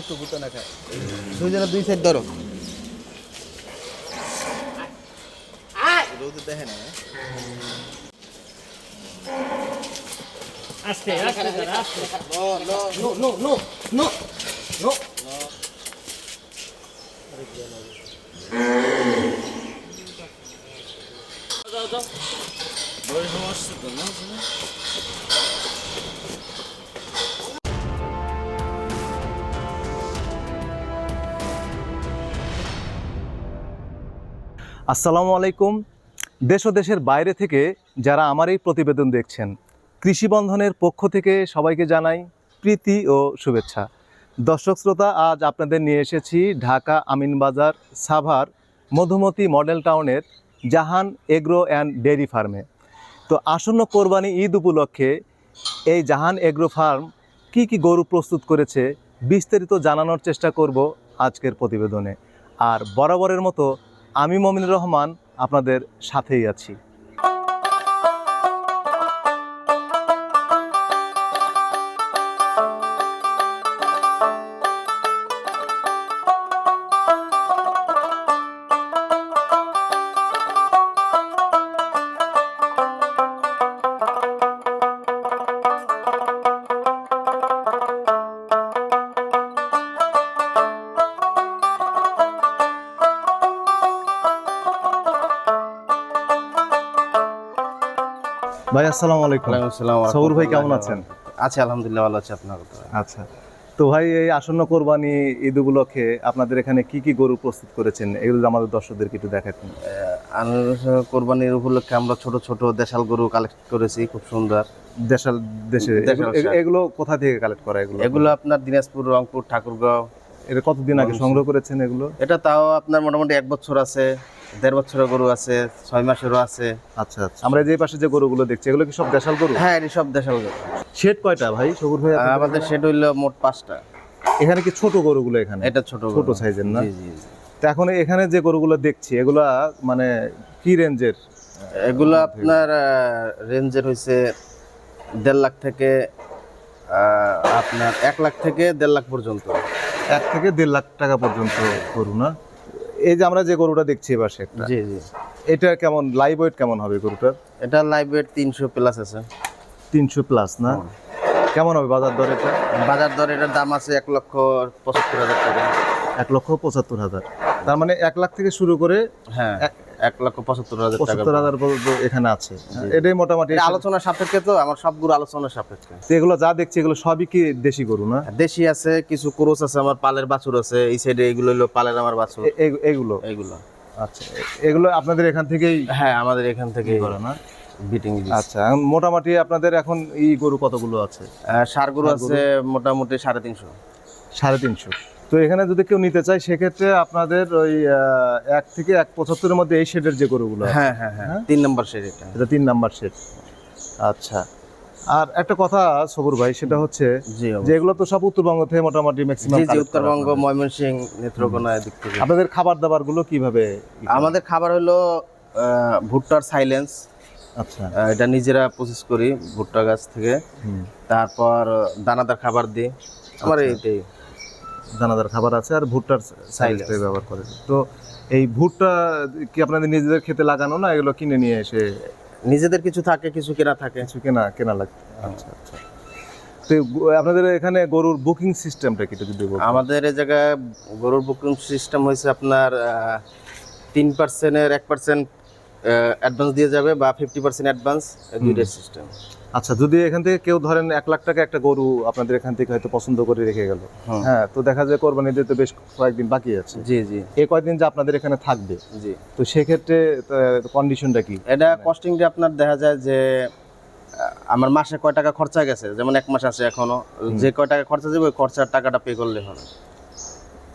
একটু গুতো না খায় দুইজনে দুই সাইড ধরো। রোদ দেখে না। আস্তে আস্তে আস্তে। No no. No no no দাও দাও আসসালামু আলাইকুম। দেশ ও দেশের বাইরে থেকে যারা আমার এই প্রতিবেদন দেখছেন, কৃষি বন্ধনের পক্ষ থেকে সবাইকে জানাই প্রীতি ও শুভেচ্ছা। দর্শক শ্রোতা, আজ আপনাদের নিয়ে এসেছি Dhaka Aminbazar Savar Madhumati model town Jahan agro and dairy ফার্মে। তো আসন্ন কোরবানি ঈদ উপলক্ষে এই জাহান এগ্রো ফার্ম কি কি গরু প্রস্তুত করেছে বিস্তারিত জানানোর চেষ্টা করব আজকের প্রতিবেদনে। আর বরাবরের মতো আমি মমিনুর রহমান আপনাদের সাথেই আছি। ভাই আসসালামু আলাইকুম। সৌর ভাই কেমন আছেন? আছি আলহামদুলিল্লাহ ভালো আছি আপনার আচ্ছা। তো ভাই এই আসন্ন কোরবানি ঈদ উপলক্ষে আপনাদের এখানে কি কি গরু প্রস্তুত করেছেন? এগুলো আমাদের দর্শকদেরকে একটু দেখাতেন। কোরবানির উপলক্ষে আমরা ছোট ছোট দেশাল গরু কালেক্ট করেছি খুব সুন্দর। দেশাল দেশে এগুলো কোথা থেকে কালেক্ট করা এগুলো? এগুলো আপনার দিনাজপুর রংপুর ঠাকুরগাঁও এটা কতদিন আগে সংগ্রহ করেছেন এগুলো? এটা তাও আপনার মোটামুটি এক বছর আছে দেড় বছরের গরু আছে ছয় মাসেরও আছে। আচ্ছা আচ্ছা। আমরা যে পাশে যে গরুগুলো দেখছি এগুলো কি সব দেশাল গরু? হ্যাঁ এটি সব দেশাল গরু। শেড কয়টা ভাই? সবুর ভাই আমাদের শেড হইল মোট পাঁচটা। এখানে কি ছোট গরুগুলো এখানে? এটা ছোট ছোট সাইজের না? জি জি এখন এখানে যে গরুগুলো দেখছি এগুলা মানে কি রেঞ্জের? এগুলো আপনার রেঞ্জের হয়েছে দেড় লাখ থেকে আপনার এক লাখ থেকে দেড় লাখ পর্যন্ত। এক থেকে দেড় লাখ টাকা পর্যন্ত গরু না? এই যে আমরা যে গরুটা দেখছি এবার একটা জি জি। এটা কেমন লাইভ ওয়েট কেমন হবে গরুটার? এটা লাইভ ওয়েট তিনশো প্লাস আছে। তিনশো প্লাস না? কেমন হবে বাজার দর এটা? বাজার দর এটার দাম আছে এক লক্ষ পঁচাত্তর হাজার টাকা। এক লক্ষ পঁচাত্তর হাজার। তার মানে এক লাখ থেকে শুরু করে হ্যাঁ। এক লক্ষ পঁচাত্তর হাজার পঁচাত্তর হাজার পর্যন্ত এখানে আছে। এটাই মোটামুটি এটা আলোচনা সাপেক্ষে তো আমার সবগুলো আলোচনা সাপেক্ষে। তো এগুলো যা দেখছি এগুলো সবই কি দেশি গরু না? দেশি আছে কিছু ক্রোস আছে আমার পালের বাছুর আছে এই সাইডে এগুলো হলো পালের আমার বাছুর। এ- এ- এগুলো? আচ্ছা এগুলো আপনাদের এখান থেকেই হ্যাঁ আমাদের এখান থেকে করে না? বিটিং আচ্ছা মোটামুটি আপনাদের এখন এই গরু কতগুলো আছে? সার গরু আছে মোটামুটি সাড়ে তিনশো। সাড়ে তিনশো। তো এখানে যদি কেউ নিতে চায় সেক্ষেত্রে আপনাদের ওই এক থেকে এক পঁচাত্তরের মধ্যে এই শেডের যে গরুগুলো আছে, হ্যাঁ হ্যাঁ হ্যাঁ তিন নম্বর সেট এটা। এটা তিন নাম্বার শেড। আচ্ছা। আর একটা কথা সবুর ভাই সেটা হচ্ছে যে এগুলো তো সব উত্তরবঙ্গ থেকে মোটামুটি ম্যাক্সিমাম জি উত্তরবঙ্গ ময়মনসিং নেত্রকোনা এদিক থেকে। আপনাদের খাবার দাবারগুলো কীভাবে আমাদের খাবার হলো ভুট্টার সাইলেন্স আচ্ছা। এটা নিজেরা প্রসেস করি ভুট্টা গাছ থেকে। তারপর দানাদার খাবার দিই। আমার আচ্ছা। এইটাই। দানাদার খাবার আছে আর ভুট্টার। সাইজটাই ব্যবহার করে। তো এই ভুট্টা কি আপনাদের নিজেদের খেতে লাগানো না এগুলো কিনে নিয়ে এসে নিজেদের কিছু থাকে কিছু কেনা থাকে। কিছু কেনা কেনা লাগে। আচ্ছা আচ্ছা। তো আপনাদের এখানে গরুর বুকিং সিস্টেমটা কি যদি? আমাদের এই জায়গায় গরুর বুকিং সিস্টেম হয়েছে আপনার তিন পার্সেন্টের এক পার্সেন্ট অ্যাডভান্স দিয়ে যাবে বা ফিফটি পার্সেন্ট অ্যাডভান্স দুইটার সিস্টেম আচ্ছা যদি এখান থেকে কেউ ধরেন এক লাখ টাকা একটা গরু আপনাদের এখান থেকে হয়তো পছন্দ করে রেখে গেল। হ্যাঁ। তো দেখা যায় কোরবানি দিতে বেশ কয়েকদিন বাকি আছে। জি জি। এই কয়েকদিন যে আপনাদের এখানে থাকবে? জি। তো সেক্ষেত্রে কন্ডিশনটা কি? এটা কস্টিংটা আপনার দেখা যায় যে আমার মাসে কয় টাকা খরচা গেছে? যেমন এক মাস আছে এখনও। যে কয় টাকা খরচা যাবে ওই খরচার টাকাটা পে করলে হবে।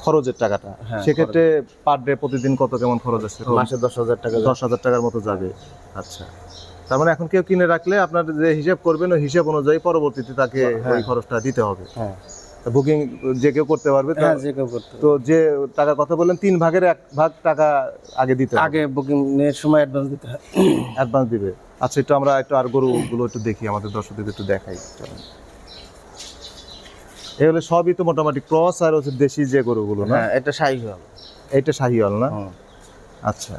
খরচের টাকাটা? হ্যাঁ, সেক্ষেত্রে পার ডে প্রতিদিন কত কেমন খরচ আছে? মাসে দশ হাজার টাকা দশ হাজার টাকার মতো যাবে। আচ্ছা। তার মানে এখন কেউ কিনে রাখলে আপনার যে হিসাব করবেন ওই হিসাব অনুযায়ী পরবর্তীতে তাকে ওই খরচটা দিতে হবে। হ্যাঁ। বুকিং যে কেউ করতে পারবে হ্যাঁ যে কেউ করতে তো যে টাকা কথা বললেন তিন ভাগের এক ভাগ টাকা আগে দিতে হবে। আগে বুকিং এর সময় অ্যাডভান্স দিতে অ্যাডভান্স দিবে। আচ্ছা একটু আমরা একটু আর গরুগুলো একটু দেখি আমাদের দর্শকদের একটু দেখাই। চলেন এগুলো সবই তো মোটামুটি ক্রস আর হচ্ছে দেশি যে গরুগুলো না? হ্যাঁ এটা শাহি হবে এটা শাহিওয়াল না? আচ্ছা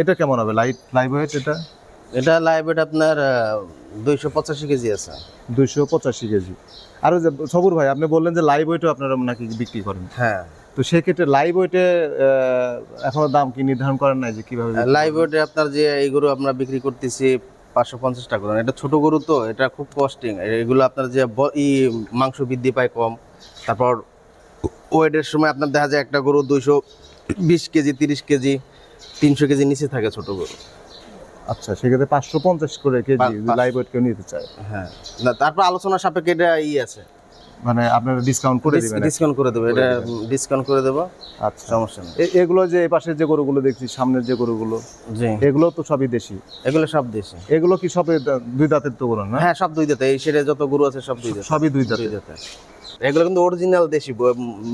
এটা কেমন হবে? লাইট লাইভ ওয়েট এটা? এটা লাইভ আপনার দুইশো পঁচাশি কেজি আছে। দুইশো পঁচাশি কেজি। আর ওই যে সবুর ভাই আপনি বললেন যে লাইভ ওয়েটও আপনারা নাকি বিক্রি করেন। হ্যাঁ। তো সেক্ষেত্রে লাইভ ওয়েটে এখনও দাম কি নির্ধারণ করেন নাই যে কীভাবে লাইভ ওয়েটে আপনার যে এই গরু আমরা বিক্রি করতেছি পাঁচশো পঞ্চাশ টাকা করে। এটা ছোট গরু তো এটা খুব কস্টিং এগুলো আপনার যে ই মাংস বৃদ্ধি পায় কম। তারপর ওয়েটের সময় আপনার দেখা যায় একটা গরু দুইশো বিশ কেজি তিরিশ কেজি তিনশো কেজি নিচে থাকে ছোট গরু। আচ্ছা সেক্ষেত্রে পাঁচশো পঞ্চাশ করে কেজি লাইভ ওয়েট কেউ নিতে চায়। হ্যাঁ। না তারপর আলোচনা সাপেক্ষে এটা ই আছে। মানে আপনারা ডিসকাউন্ট করে দিবেন ডিসকাউন্ট করে দেবো। এটা ডিসকাউন্ট করে দেবো। আচ্ছা। সমস্যা নেই। এগুলো যে এই পাশের যে গরুগুলো দেখছি সামনের যে গরুগুলো জি। এগুলো তো সবই দেশি? এগুলো সব দেশে। এগুলো কি সবে দুই দাঁতের তো গরু না? হ্যাঁ সব দুই দাঁতে এই সেটে যত গরু আছে সব দুই দাঁতে সবই দুই দাঁতে এগুলো কিন্তু অরিজিনাল দেশি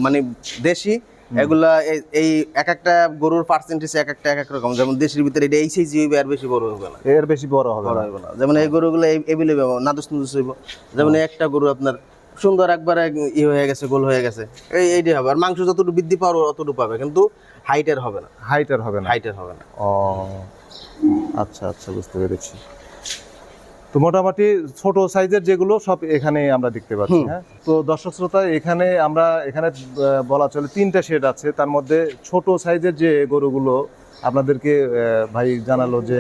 মানে দেশি এগুলা এই- এক একটা গরুর পার্সেন্টেজ এক একটা এক এক রকম। যেমন দেশের ভিতরে এটা এই সাইজ হইবে আর বেশি বড় হবে না। এর বেশি বড় হবে বড়। না। যেমন এই গরুগুলো এভেলেবেল নাদুস নাদুস হইব। যেমন একটা গরু আপনার সুন্দর একবারে ই হয়ে গেছে গোল হয়ে গেছে। এই এইটাই হবে। আর মাংস যতটুকু বৃদ্ধি পাওয়ার অতটুকু পাবে। কিন্তু হাইটের হবে না। হাইটার হবে না। হাইটের হবে না। ও আচ্ছা আচ্ছা বুঝতে পেরেছি। তো মোটামুটি ছোট সাইজের যেগুলো সব এখানে আমরা দেখতে পাচ্ছি হ্যাঁ? তো দর্শক শ্রোতা এখানে আমরা এখানে বলা চলে তিনটা শেড আছে। তার মধ্যে ছোট সাইজের যে গরুগুলো আপনাদেরকে ভাই জানালো যে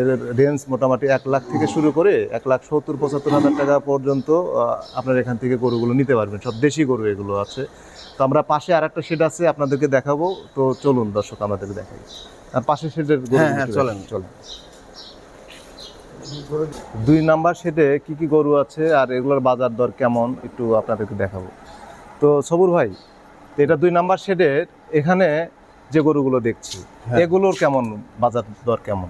এদের রেঞ্জ মোটামুটি এক লাখ থেকে শুরু করে এক লাখ সত্তর পঁচাত্তর হাজার টাকা পর্যন্ত আপনারা এখান থেকে গরুগুলো নিতে পারবেন। সব দেশি গরু এগুলো আছে। তো আমরা পাশে আর একটা শেড আছে আপনাদেরকে দেখাবো। তো চলুন দর্শক আমাদেরকে দেখাই। পাশের শেডের হ্যাঁ, হ্যাঁ, চলেন। চলেন। দুই নাম্বার শেডে কি কি গরু আছে আর এগুলোর বাজার দর কেমন একটু আপনাদেরকে দেখাবো। তো সবুর ভাই এটা দুই নাম্বার শেডের এখানে যে গরুগুলো দেখছি হ্যাঁ। এগুলোর কেমন বাজার দর কেমন?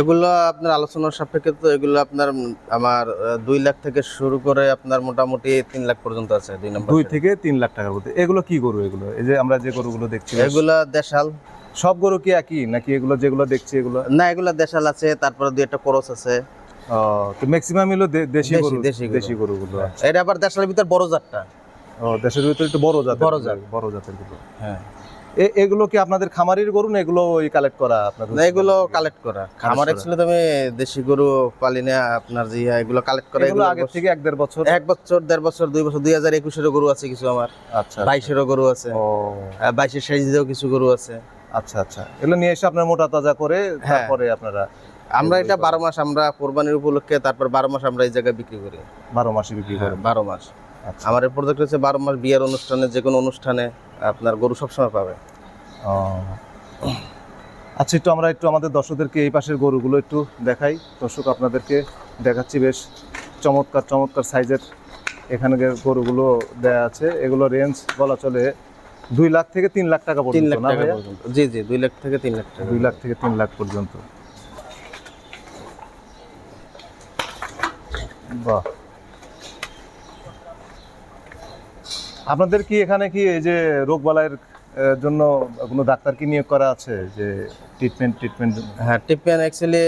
এগুলো আপনার আলোচনার সাপেক্ষে তো এগুলো আপনার আমার দুই লাখ থেকে শুরু করে আপনার মোটামুটি তিন লাখ পর্যন্ত আছে দুই নম্বর দুই থেকে তিন লাখ টাকার মধ্যে। এগুলো কি গরু এগুলো? এই যে আমরা যে গরুগুলো দেখছি এগুলো দেশাল। সব গরু কি একই নাকি এগুলো যেগুলো দেখছি এগুলো? না এগুলো দেশাল আছে তারপরে দুই একটা করস আছে। ও, তো ম্যাক্সিমাম হলো দেশি দেশি- গরু দেশি গরুগুলো। এটা আবার দেশালের ভিতর বড় জাতটা। ও দেশের ভিতরে একটু বড় জাতের বড় জাত। বড় জাতের গরু। হ্যাঁ। এগুলো কি আপনাদের খামারির গরু না এগুলো ওই কালেক্ট করা আপনাদের না এগুলো কালেক্ট করা। করা। অ্যাকচুয়ালি তুমি দেশি গরু পালি না আপনার যে এগুলো কালেক্ট করে এগুলো আগে থেকে এক দেড় বছর? এক বছর দেড় বছর দুই বছর দুই হাজার একুশেরও গরু আছে কিছু আমার। আচ্ছা। বাইশেরও গরু আছে। ও। বাইশের সাইজ দিয়েও কিছু গরু আছে। আচ্ছা আচ্ছা। এগুলো নিয়ে এসে আপনার মোটা তাজা করে হ্যাঁ। তারপরে আপনারা আমরা এটা বারো মাস আমরা কোরবানির উপলক্ষে তারপর বারো মাস আমরা এই জায়গায় বিক্রি করি। বারো মাসে বিক্রি হ্যাঁ, করেন? বারো মাস। আচ্ছা। আমার এই প্রজেক্ট হচ্ছে বারো মাস বিয়ের অনুষ্ঠানে যে কোনো অনুষ্ঠানে আপনার গরু সবসময় পাবে। আচ্ছা একটু আমরা একটু আমাদের দর্শকদেরকে এই পাশের গরুগুলো একটু দেখাই। দর্শক আপনাদেরকে দেখাচ্ছি বেশ চমৎকার চমৎকার সাইজের এখানে গরুগুলো দেয়া আছে। এগুলো রেঞ্জ বলা চলে দুই লাখ থেকে তিন লাখ টাকা তিন পর্যন্ত না টাকা ভাইয়া? পর্যন্ত। জি জি দুই লাখ থেকে তিন লাখ টাকা। দুই লাখ থেকে তিন লাখ পর্যন্ত। বাহ। আপনাদের কি এখানে কি এই যে রোগবালাইয়ের আহ, জন্য কোনো ডাক্তার কি নিয়োগ করা আছে? যে ট্রিটমেন্ট ট্রিটমেন্ট হ্যাঁ টিপিয়ান অ্যাকচুয়ালি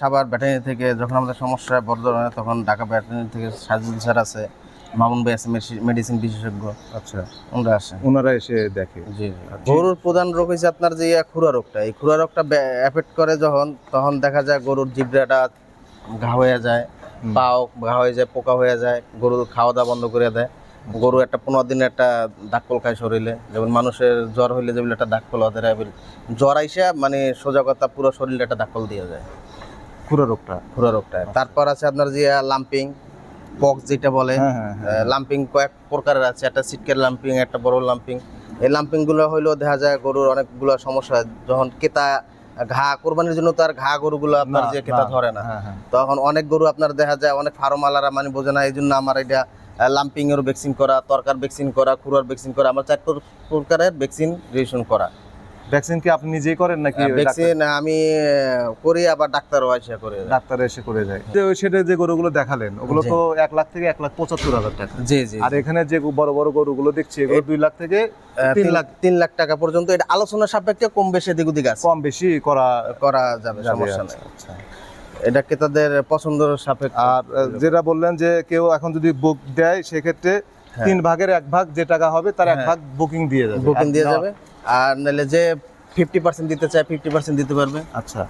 সাবার ব্যাটারি থেকে যখন আমাদের সমস্যা বড় ধরনের তখন ঢাকা ব্যাটারি থেকে সাজুল স্যার আছে। মামুন ভাই আছে মেডিসিন বিশেষজ্ঞ। আচ্ছা। ওনারা আসে ওনারা এসে দেখে। জি গরুর প্রধান রোগ হচ্ছে আপনার যে খুরা রোগটা। এই খুরা রোগটা এফেক্ট করে যখন তখন দেখা যায় গরুর জিব্রাটা ঘা হয়ে যায়। পাও ঘা হয়ে যায় পোকা হয়ে যায় গরু খাওয়া দাওয়া বন্ধ করে দেয়। গরু একটা পনেরো দিনে একটা ডাককল খায় শরীরে। যেমন মানুষের জ্বর হইলে যেগুলো একটা ডাককল ওদের জ্বর আইসা মানে সোজা কথা পুরো শরীরে একটা ডাককল দিয়ে যায়। খুরা রোগটা। খুরা রোগটা। তারপর আছে আপনার যে লাম্পিং। পক্স যেটা বলে হ্যাঁ হ্যাঁ হ্যাঁ। লাম্পিং কয়েক প্রকারের আছে। একটা সিটকের লাম্পিং একটা বড় লাম্পিং। এই লাম্পিংগুলো হইলেও দেখা যায় গরুর অনেকগুলো সমস্যা। যখন কেতা ঘা কোরবানির জন্য তো আর ঘা গরুগুলো আপনার যে কেতা ধরে না। তখন অনেক গরু আপনার দেখা যায় অনেক ফার্মালারা মানে বোঝে না এই জন্য আমার এটা লাম্পিং এর ভ্যাকসিন করা তরকার ভ্যাকসিন করা খুরার ভ্যাকসিন করা আমার চার প্রকারের ভ্যাকসিন রেজিস্ট্রেশন করা। ভ্যাকসিন কি আপনি নিজেই করেন নাকি ভ্যাকসিন আমি করি আবার ডাক্তারও আসে করে ডাক্তার এসে করে যায় সেটে যে গরুগুলো দেখালেন ওগুলো তো এক লাখ থেকে এক লাখ পঁচাত্তর হাজার টাকা। জি জি আর এখানে যে বড় বড় গরুগুলো দেখছি এগুলো দুই লাখ থেকে তিন লাখ। তিন লাখ টাকা পর্যন্ত। এটা আলোচনা সাপেক্ষে কম বেশি এদিক ওদিক আছে। কম বেশি করা করা যাবে সমস্যা আচ্ছা, নেই। আচ্ছা। এটা ক্রেতাদের পছন্দের সাপেক্ষ। আর যেটা বললেন যে কেউ এখন যদি বুক দেয় সেক্ষেত্রে তিন ভাগের এক ভাগ যে টাকা হবে তার এক হ্যাঁ। ভাগ বুকিং দিয়ে যাবে। বুকিং দিয়ে যাবে। আর নাহলে যে ফিফটি পার্সেন্ট দিতে চায় ফিফটি পার্সেন্ট দিতে পারবে। আচ্ছা।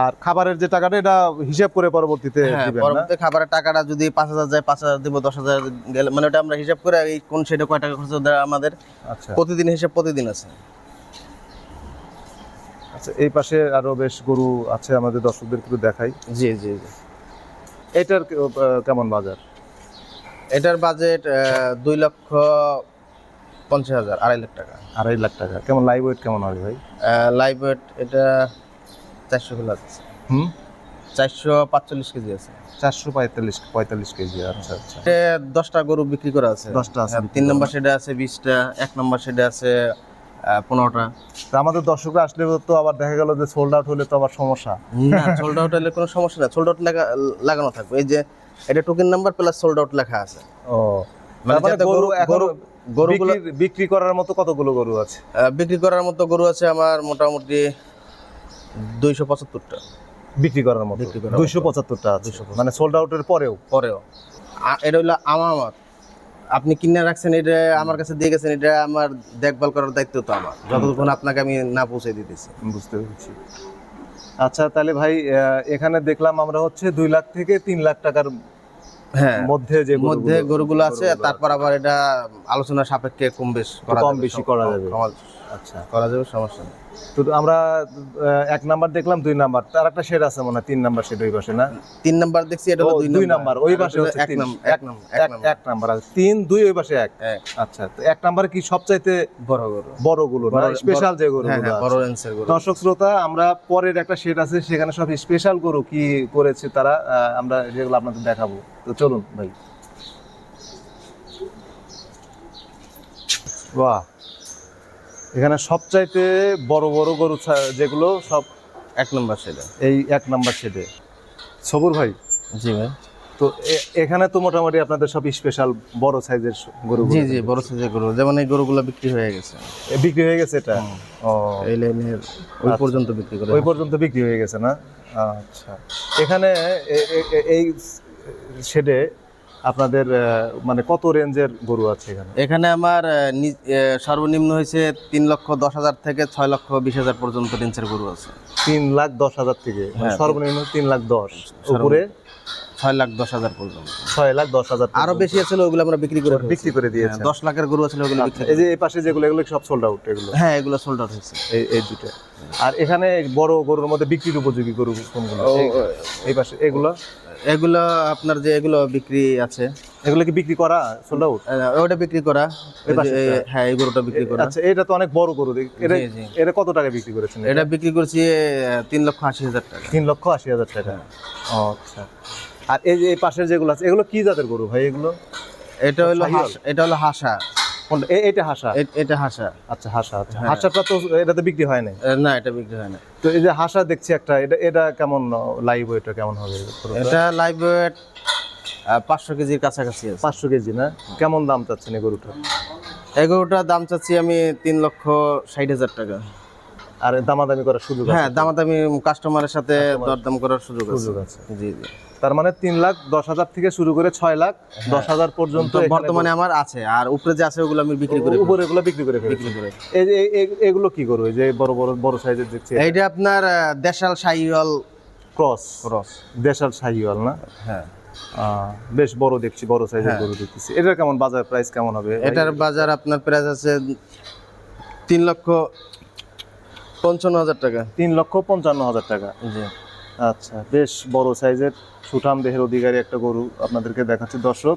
আর খাবারের যে টাকাটা এটা হিসাব করে পরবর্তীতে হ্যাঁ দিবেন না? পরবর্তী খাবারের টাকাটা যদি পাঁচ হাজার যায় পাঁচ হাজার দিব দশ হাজার গেলে মানে ওটা আমরা হিসাব করে এই কোন সেটা কয় টাকা খরচ আমাদের আচ্ছা। প্রতিদিন হিসাব প্রতিদিন আছে। আচ্ছা এই পাশে আরও বেশ গরু আছে আমাদের দর্শকদের একটু দেখাই। জি জি জি। এটার কেমন বাজার? এটার বাজেট দুই লক্ষ পঞ্চাশ হাজার আড়াই লাখ টাকা। আড়াই লাখ টাকা। কেমন লাইভ ওয়েট কেমন হবে ভাই? লাইভ ওয়েট এটা চারশো কিলো আছে। হুম? চারশো পাঁচচল্লিশ কেজি আছে। চারশো পঁয়তাল্লিশ পঁয়তাল্লিশ কেজি আচ্ছা আচ্ছা। দশটা গরু বিক্রি করা আছে। দশটা আছে হ্যাঁ, তিন নম্বর সেটা আছে বিশটা এক নম্বর সেটা আছে পনেরোটা। তা আমাদের দর্শকরা আসলে তো আবার দেখা গেল যে সোল্ড আউট হলে তো আবার সমস্যা। না সোল্ড আউট হলে কোনো সমস্যা না। সোল্ড আউট লাগানো থাকবে। এই যে এটা token number plus sold out লেখা আছে। ও মানে তার যাতে গরু গরু- গরুগুলো বিক্রি করার মতো কতগুলো গরু আছে? বিক্রি করার মতো গরু আছে আমার মোটামুটি দুইশো পঁচাত্তরটা। বিক্রি করার মতো? দুইশো পঁচাত্তরটা মানে সোল্ড আউটের পরেও? পরেও। এটা হলো আমার আমার আপনি কিনে রাখছেন এটা আমার কাছে দিয়ে গেছেন এটা আমার দেখভাল করার দায়িত্ব তো আমার। যতক্ষণ আপনাকে আমি না পৌঁছে দিতেছি। বুঝতে পেরেছি। আচ্ছা তাহলে ভাই এখানে দেখলাম আমরা হচ্ছে দুই লাখ থেকে তিন লাখ টাকার হ্যাঁ মধ্যে যে মধ্যে গরুগুলো আছে তারপর আবার এটা আলোচনা সাপেক্ষে কম বেশ কম বেশি করা যাবে। আচ্ছা। করা যাবে সমস্যা নেই। তো আমরা এক নাম্বার দেখলাম দুই নাম্বার। তার একটা শেড আছে মনে হয় তিন নাম্বার শেড ওই পাশে না? তিন নাম্বার দেখছি এটা হলো দুই নাম্বার। ওই পাশে হচ্ছে এক। নাম্বার এক নাম্বার এক এক নাম্বার। আছে তিন দুই ওই পাশে এক। আচ্ছা তো এক নাম্বার কি সবচাইতে বড় গরু? বড়গুলো না স্পেশাল যে গরু হ্যাঁ হ্যাঁ বড় রেঞ্জের গরু। দর্শক শ্রোতা আমরা পরের একটা শেড আছে সেখানে সব স্পেশাল গরু কি করেছে তারা আমরা সেগুলো আপনাদের দেখাবো। তো চলুন ভাই। বাহ! এখানে সবচাইতে বড় বড় গরু ছা- যেগুলো সব এক নাম্বার সেটা এই এক নাম্বার শেডে সবুর ভাই? জি ভাই। তো এখানে তো মোটামুটি আপনাদের সব স্পেশাল বড় সাইজের গরু জি জি বড় সাইজের গরু। যেমন এই গরুগুলো বিক্রি হয়ে গেছে। বিক্রি হয়ে গেছে এটা? ও। এই লাইনের ওই পর্যন্ত বিক্রি করে ওই পর্যন্ত বিক্রি হয়ে গেছে না? আচ্ছা। এখানে এই শেডে আপনাদের মানে কত রেঞ্জের গরু আছে এখানে? এখানে আমার সর্বনিম্ন হয়েছে তিন লক্ষ দশ হাজার থেকে ছয় লক্ষ বিশ হাজার পর্যন্ত রেঞ্জের গরু আছে। তিন লাখ দশ হাজার থেকে? মানে হ্যাঁ। সর্বনিম্ন তিন লাখ দশ উপরে? ছয় লাখ দশ হাজার পর্যন্ত। ছয় লাখ দশ হাজার আরও বেশি আছে ওগুলো আমরা বিক্রি করে বিক্রি করে দিয়েছে হ্যাঁ, দশ লাখের গরু আছে ওগুলো এই যে এই পাশে যেগুলো এগুলো সব সোল্ড আউট এগুলো? হ্যাঁ এগুলো সোল্ড আউট হয়েছে। এই এই দুটো। আর এখানে বড় গরুর মধ্যে বিক্রির উপযোগী গরু কোনগুলো? এই পাশে এগুলো? এগুলো আপনার যে এগুলো বিক্রি আছে। এগুলো কি বিক্রি করা? সোল্ড আউট ওটা বিক্রি করা। হ্যাঁ এই গরুটা বিক্রি করা। আচ্ছা এটা তো অনেক বড় গরু এটা। এটা কত টাকা বিক্রি করেছেন এটা? বিক্রি করছি তিন লক্ষ আশি হাজার টাকা। তিন লক্ষ আশি হাজার টাকা। আচ্ছা। আর এই যে পাশের যেগুলো আছে এগুলো কি জাতের গরু ভাই এগুলো? এটা হলো এটা হলো হাসা। এটা হাসা? এটা হাসা। আচ্ছা হাসা আচ্ছা। হ্যাঁ। হাসাটা তো এটাতে বিক্রি হয় না না এটা বিক্রি হয় না তো এই যে হাসা দেখছি একটা এটা এটা কেমন লাইভ এটা কেমন হবে? এটা লাইভ ওয়েট পাঁচশো কেজির কাছাকাছি আছে। পাঁচশো কেজি না? কেমন দাম চাচ্ছেন এই গরুটা এই গরুটার দাম চাচ্ছি আমি তিন লক্ষ ষাট হাজার টাকা। আর দামাদামি করার সুযোগ হ্যাঁ দামাদামি কাস্টমারের সাথে দরদাম করার সুযোগ সুযোগ আছে। জি জি। তার মানে তিন লাখ দশ হাজার থেকে শুরু করে ছয় লাখ দশ হাজার পর্যন্ত বর্তমানে আমার আছে আর উপরে যে আছে ওগুলো আমি বিক্রি করে উপরে এগুলো বিক্রি করে বিক্রি করে এগুলো কি করবে যে বড় বড় বড় সাইজের দেখছি এইটা আপনার দেশাল শাহিওয়াল ক্রস। ক্রস। দেশাল শাহিওয়াল না? হ্যাঁ। বেশ বড় দেখছি বড় সাইজের গরু দেখতেছি। এটার কেমন বাজার প্রাইস কেমন হবে? এটার বাজার আপনার প্রাইস আছে তিন লক্ষ পঞ্চান্ন হাজার টাকা। তিন লক্ষ পঞ্চান্ন হাজার টাকা। জি। আচ্ছা বেশ বড় সাইজের সুঠাম দেহের অধিকারী একটা গরু আপনাদেরকে দেখাচ্ছি। দর্শক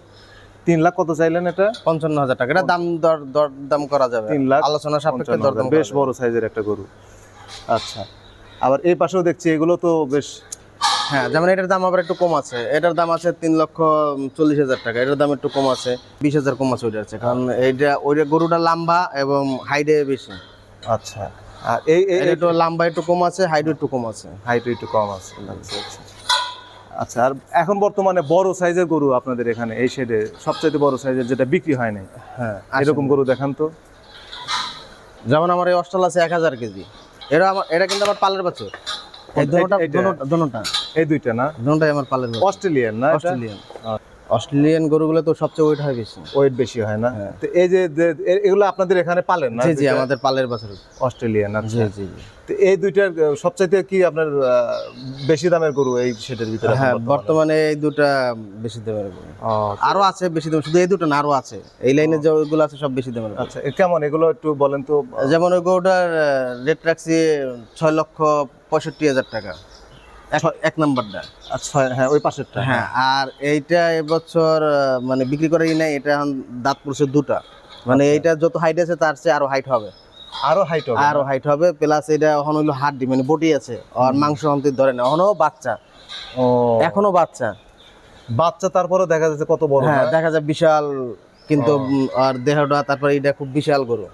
তিন লাখ কত চাইলেন এটা? পঞ্চান্ন হাজার টাকা। এটা দাম দর দর দাম করা যাবে। তিন লাখ আলোচনা সাপেক্ষে দরদাম বেশ বড় সাইজের একটা গরু। আচ্ছা আবার এই পাশেও দেখছি এগুলো তো বেশ হ্যাঁ যেমন এটার দাম আবার একটু কম আছে। এটার দাম আছে তিন লক্ষ চল্লিশ হাজার টাকা। এটার দাম একটু কম আছে বিশ হাজার কম আছে ওইটার চেয়ে। কারণ এইটা ওইটা গরুটা লম্বা এবং হাইডে বেশি। আচ্ছা। আর এই এটা লম্বা একটু কম আছে হাইডে একটু কম আছে। হাইট একটু কম আছে। আচ্ছা আচ্ছা আচ্ছা আর এখন বর্তমানে বড় সাইজের গরু আপনাদের এখানে এই শেডে সবচাইতে বড় সাইজের যেটা বিক্রি হয় নাই? হ্যাঁ এরকম গরু দেখান তো। যেমন আমার এই অস্ট্রাল আছে এক হাজার কেজি। এটা আমার এটা কিন্তু আমার পালের বছর। এই এই দুইটা না? দুটাই আমার পালের অস্ট্রেলিয়ান না অস্ট্রেলিয়ান। অস্ট্রেলিয়ান গরুগুলো তো সবচেয়ে ওয়েট হয় বেশি। ওয়েট বেশি হয় না? হ্যাঁ। তো এই যে এগুলো আপনাদের এখানে পালেন না? জি জি আমাদের পালের বছর। অস্ট্রেলিয়ান জি আচ্ছা। জি জি তো এই দুইটার সবচাইতে কি আপনার বেশি দামের গরু এই সেটের ভিতরে হ্যাঁ বর্তমানে? এই দুটা বেশি দামের গরু। ও, আরও আছে বেশি দাম শুধু এই দুটো না আরও আছে। এই লাইনে যেগুলো আছে সব বেশি দামের। আচ্ছা কেমন? এগুলো একটু বলেন তো। যেমন ওই গরুটার রেট রাখছি ছয় লক্ষ পঁয়ষট্টি হাজার টাকা। এক- নাম্বারটা। আচ্ছা হ্যাঁ ওই পাশেরটা। হ্যাঁ আর এইটা এবছর মানে বিক্রি করেই নাই এটা এখন দাঁত পড়ছে দুটা। মানে এইটা যত হাইট আছে তার চেয়ে আরও হাইট হবে। আরও হাইট হবে। আরও হাইট হবে প্লাস এটা এখন হইল হাড্ডি মানে বটি আছে। আর মাংস অন্তির ধরে না এখনও বাচ্চা। ও। এখনও বাচ্চা। বাচ্চা তারপরে দেখা যাচ্ছে কত বড় হ্যাঁ দেখা যায় বিশাল কিন্তু আর দেহটা তারপরে এটা খুব বিশাল গরু।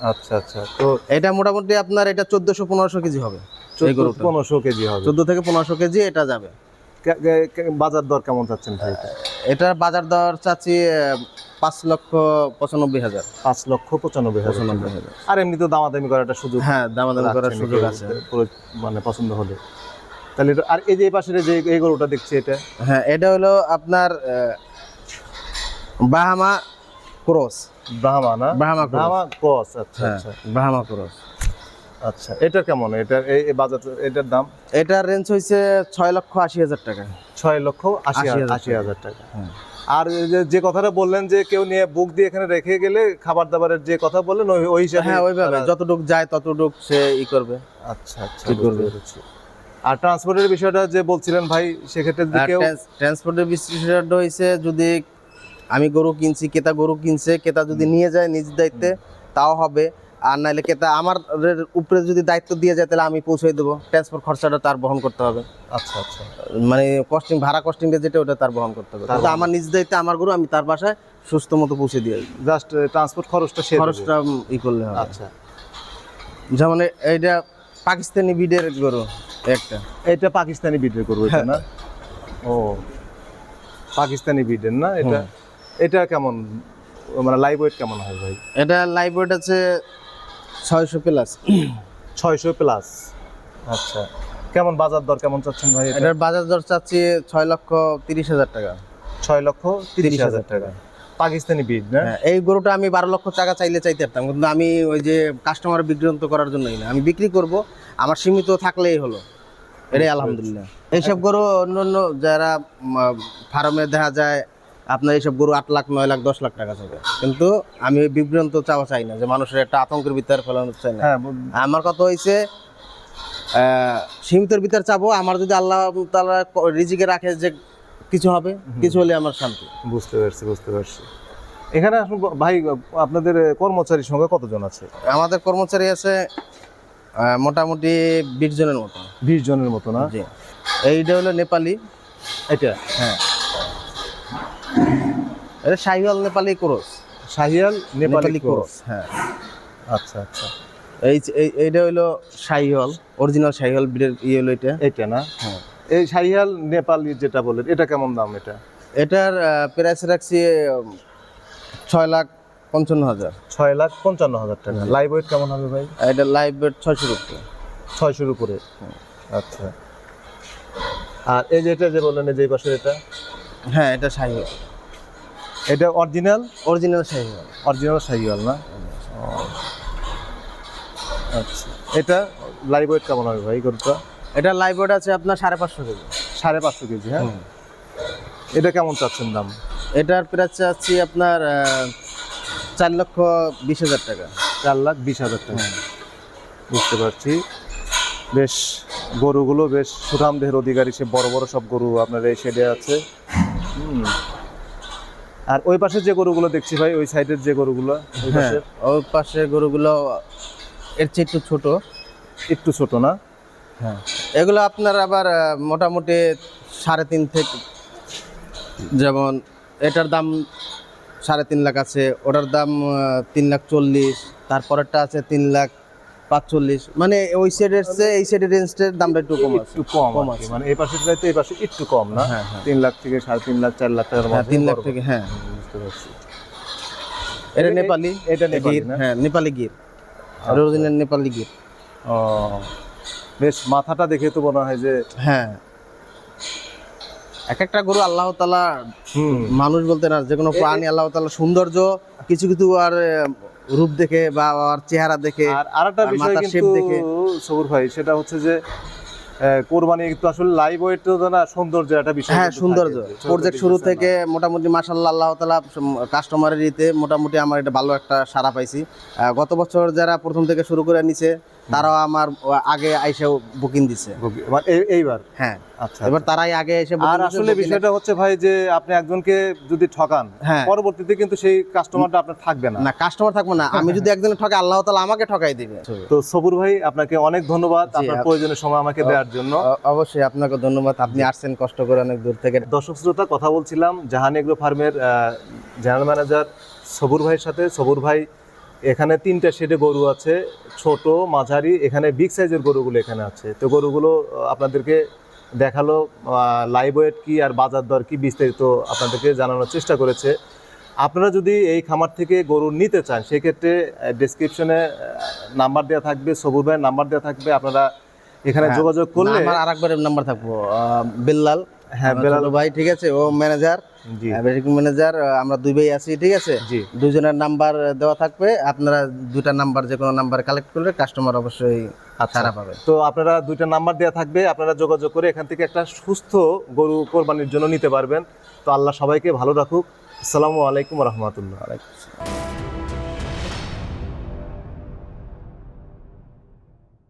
আচ্ছা আচ্ছা। তো এটা মোটামুটি আপনার এটা চোদ্দশো পনেরোশো কেজি হবে। এই গরুটা পনেরোশো কেজি হবে। চোদ্দ থেকে পনেরোশো কেজি এটা যাবে। বাজার দর কেমন চাচ্ছেন ভাই এটার বাজার দর চাচ্ছি পাঁচ লক্ষ পঁচানব্বই হাজার। পাঁচ লক্ষ পঁচানব্বই হাজার। পঁচানব্বই হাজার। আর এমনি তো দামাদামি করার একটা সুযোগ হ্যাঁ দামাদামি করার সুযোগ আছে। মানে পছন্দ হলে। তাহলে আর এই যে পাশের যে এই গরুটা দেখছি এটা? হ্যাঁ এটা হলো আপনার বাহামা ক্রস। ব্রাহ্মা না? ব্রাহ্মা ক্রস আচ্ছা হ্যাঁ আচ্ছা। বাহামা ক্রস। আচ্ছা এটা কেমন? এটা এই বাজার এটার দাম? এটার রেঞ্জ হয়েছে ছয় লক্ষ আশি হাজার টাকা। ছয় লক্ষ আশি আশি হাজার টাকা। আর যে- কথাটা বললেন যে কেউ নিয়ে বুক দিয়ে এখানে রেখে গেলে খাবার দাবারের যে কথা বললেন ওই ওই হিসাবে হ্যাঁ ওইভাবে। যতটুক যায় ততটুক সে ই করবে। আচ্ছা আচ্ছা করবে। আর ট্রান্সপোর্টের বিষয়টা যে বলছিলেন ভাই সেক্ষেত্রে ট্রান্সপোর্টের বিষয়টা হয়েছে যদি আমি গরু কিনছি কেতা গরু কিনছে কেতা যদি নিয়ে যায় নিজ দায়িত্বে তাও হবে। আর নাইলে কেতা আমার উপরে যদি দায়িত্ব দিয়ে যায় তাহলে আমি পৌঁছে দেবো। ট্রান্সপোর্ট খরচাটা তার বহন করতে হবে। আচ্ছা আচ্ছা। মানে কস্টিং ভাড়া কস্টিংটা যেটা ওটা তার বহন করতে হবে। বহন। আমার নিজ দায়িত্বে আমার গরু আমি তার বাসায় সুস্থ মতো পৌঁছে দিয়ে জাস্ট ট্রান্সপোর্ট খরচটা সে খরচটা ই করলে হবে। আচ্ছা। যেমন এইটা পাকিস্তানি বিডের গরু একটা। এটা পাকিস্তানি বিডের করব এটা না? ও পাকিস্তানি বিডের না এটা? এটা কেমন মানে লাইভ ওয়েট কেমন হয় ভাই? এটা লাইভ ওয়েট আছে ছয়শো প্লাস ছয়শো প্লাস আচ্ছা। কেমন বাজার দর কেমন চাচ্ছেন ভাই এটার বাজার দর চাচ্ছি ছয় লক্ষ তিরিশ হাজার টাকা। ছয় লক্ষ তিরিশ হাজার টাকা। পাকিস্তানি বিড না? হ্যাঁ, এই গরুটা আমি বারো লক্ষ টাকা চাইলে চাইতে পারতাম কিন্তু আমি ওই যে কাস্টমার বিক্রান্ত করার জন্যই না। আমি বিক্রি করব আমার সীমিত থাকলেই হলো। এটাই আলহামদুলিল্লাহ। এইসব গরু অন্য অন্য যারা ফার্মে দেখা যায় আপনার এইসব গরু আট লাখ নয় লাখ দশ লাখ টাকা চাবে কিন্তু আমি বিভ্রান্ত চাওয়া চাই না যে মানুষের একটা আতঙ্কের ভিতরে ফেলানো চাই না। হ্যাঁ আমার কথা হয়েছে সীমিতের ভিতর চাবো আমার যদি আল্লাহ তালা রিজিকে রাখে যে কিছু হবে কিছু হলে আমার শান্তি। বুঝতে পারছি বুঝতে পারছি। এখানে আসুন ভাই আপনাদের কর্মচারীর সঙ্গে কতজন আছে? আমাদের কর্মচারী আছে মোটামুটি বিশ জনের মতো। বিশ জনের মতো না? এইটা হলো নেপালি। এটা? হ্যাঁ। এটা শাহিওয়াল নেপালি ক্রস শাহিয়াল নেপালি ক্রস হ্যাঁ। আচ্ছা আচ্ছা। এই এই- এইটা হলো শাহিওয়াল অরিজিনাল শাহিওয়াল ব্রিডের ইয়ে হলো এটা। এটা না? হ্যাঁ। এই শাহিয়াল নেপালি যেটা বলেন এটা কেমন দাম এটা? এটার প্রাইস রাখছি ছয় লাখ পঞ্চান্ন হাজার। ছয় লাখ পঞ্চান্ন হাজার টাকা। লাইভ ওয়েট কেমন হবে ভাই? এটা লাইভ বেড ছয়শো রুপি ছয়শোর উপরে? আচ্ছা। আর এই যে এটা যে বললেন এই যে পাশে এটা? হ্যাঁ এটা শাহিওয়াল। এটা original original Sahiwal original Sahiwal না? আচ্ছা। এটা লাইভ ওয়েট কেমন হবে ভাই গরুটা? এটা লাইভ বেড আছে আপনার সাড়ে পাঁচশো কেজি। সাড়ে পাঁচশো কেজি হ্যাঁ? এটা কেমন চাচ্ছেন দাম? এটার প্রাইস চাচ্ছি আপনার চার লক্ষ বিশ হাজার টাকা। চার লাখ বিশ হাজার টাকা। বুঝতে পারছি। বেশ গরুগুলো বেশ সুঠাম দেহের অধিকারী সে বড় বড় সব গরু আপনার এই শেডে আছে। হুম। আর ওই পাশে যে গরুগুলো দেখছি ভাই ওই সাইডের যে গরুগুলো ওই হ্যাঁ পাশে ওই পাশের গরুগুলো এর চেয়ে একটু ছোট। একটু ছোট না? হ্যাঁ। এগুলো আপনার আবার মোটামুটি সাড়ে তিন থেকে যেমন এটার দাম সাড়ে তিন লাখ আছে ওটার দাম তিন লাখ চল্লিশ তারপরেরটা আছে তিন লাখ পাঁচচল্লিশ। মানে ওই সাইডের চেয়ে এই সাইডের রেঞ্জটার দামটা একটু কম একটু কম। আছে। মানে এই পাশে চাইতে এই পাশে একটু কম না? হ্যাঁ, হ্যাঁ। তিন লাখ থেকে সাড়ে তিন লাখ চার লাখ টাকার হ্যাঁ মধ্যে তিন লাখ থেকে হ্যাঁ। বুঝতে পারছি। এটা নেপালি এটা গির। হ্যাঁ নেপালি গির। আচ্ছা। অরিজিনাল নেপালি গির। ও বেশ মাথাটা দেখে তো মনে হয় যে হ্যাঁ। এক একটা গরু আল্লাহ তালা মানুষ বলতে না যে কোনো প্রাণী আল্লাহ তালা সৌন্দর্য কিছু কিছু আর রূপ দেখে বা আর চেহারা দেখে আর আরেকটা বিষয় কিন্তু সবুর ভাই সেটা হচ্ছে যে কোরবানি কিন্তু আসলে লাইভ ওয়েট তো না সৌন্দর্য একটা বিষয় হ্যাঁ সৌন্দর্য। প্রজেক্ট শুরু থেকে মোটামুটি মাশাল্লাহ আল্লাহ তালা কাস্টমারের ইতে মোটামুটি আমার এটা ভালো একটা সাড়া পাইছি। গত বছর যারা প্রথম থেকে শুরু করে নিছে তারাও আমার আগে আইসেও বুকিং দিছে। এইবার? হ্যাঁ। আচ্ছা এবার তারাই আগে এসে আর আসলে বিষয়টা হচ্ছে ভাই যে আপনি একজনকে যদি ঠকান হ্যাঁ। পরবর্তীতে কিন্তু সেই কাস্টমারটা আপনার থাকবে না। না কাস্টমার থাকব না। আমি যদি একজনে ঠকে আল্লাহ তালা আমাকে ঠকাই দিবে। তো সবুর ভাই আপনাকে অনেক ধন্যবাদ আপনার প্রয়োজনের সময় আমাকে দেওয়ার জন্য। অবশ্যই আপনাকে ধন্যবাদ। আপনি আসছেন কষ্ট করে অনেক দূর থেকে। দর্শক শ্রোতা কথা বলছিলাম জাহান এগ্রো ফার্মের জেনারেল ম্যানেজার সবুর ভাইয়ের সাথে। সবুর ভাই এখানে তিনটা শেডে গরু আছে ছোট মাঝারি এখানে বিগ সাইজের গরুগুলো এখানে আছে। তো গরুগুলো আপনাদেরকে দেখাল লাইভ ওয়েট কি আর বাজার দর কী বিস্তারিত আপনাদেরকে জানানোর চেষ্টা করেছে। আপনারা যদি এই খামার থেকে গরু নিতে চান সেক্ষেত্রে ডিসক্রিপশনে নাম্বার দেওয়া থাকবে সবুর ভাইয়ের নাম্বার দেওয়া থাকবে। আপনারা এখানে হ্যাঁ, যোগাযোগ করলে আমার আরেকবার নাম্বার থাকব বিল্লাল। হ্যাঁ বেলাল ভাই ঠিক আছে ও ম্যানেজার জি। ম্যানেজার আমরা দুই ভাই আছি ঠিক আছে? জি। দুজনের নাম্বার দেওয়া থাকবে আপনারা দুটা নাম্বার যে কোনো নাম্বার কালেক্ট করলে কাস্টমার অবশ্যই আচ্ছা। ছাড়া পাবে। তো আপনারা দুইটা নাম্বার দেওয়া থাকবে আপনারা যোগাযোগ করে এখান থেকে একটা সুস্থ গরু কোরবানির জন্য নিতে পারবেন। তো আল্লাহ সবাইকে ভালো রাখুক। আসসালামু আলাইকুম রহমতুল্লাহ।